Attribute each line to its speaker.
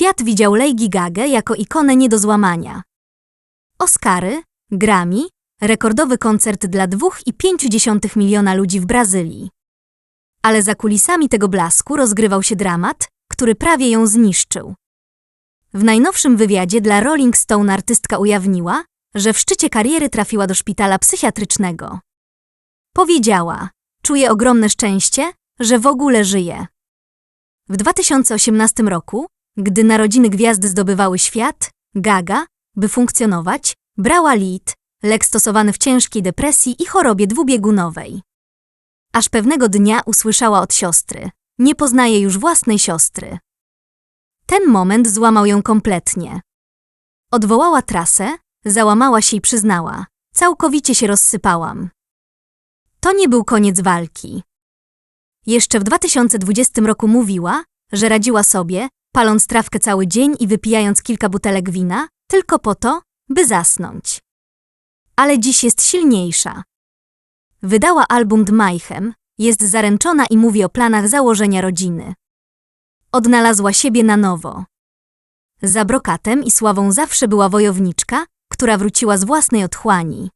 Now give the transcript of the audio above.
Speaker 1: Świat widział Lady Gagę jako ikonę nie do złamania. Oscary, Grammy, rekordowy koncert dla 2,5 miliona ludzi w Brazylii. Ale za kulisami tego blasku rozgrywał się dramat, który prawie ją zniszczył. W najnowszym wywiadzie dla Rolling Stone artystka ujawniła, że w szczycie kariery trafiła do szpitala psychiatrycznego. Powiedziała: Czuję ogromne szczęście, że w ogóle żyję. W 2018 roku, gdy narodziny gwiazdy zdobywały świat, Gaga, by funkcjonować, brała lit, lek stosowany w ciężkiej depresji i chorobie dwubiegunowej. Aż pewnego dnia usłyszała od siostry: Nie poznaje już własnej siostry. Ten moment złamał ją kompletnie. Odwołała trasę, załamała się i przyznała: Całkowicie się rozsypałam. To nie był koniec walki. Jeszcze w 2020 roku mówiła, że radziła sobie, paląc trawkę cały dzień i wypijając kilka butelek wina, tylko po to, by zasnąć. Ale dziś jest silniejsza. Wydała album Dmajchem, jest zaręczona i mówi o planach założenia rodziny. Odnalazła siebie na nowo. Za brokatem i sławą zawsze była wojowniczka, która wróciła z własnej otchłani.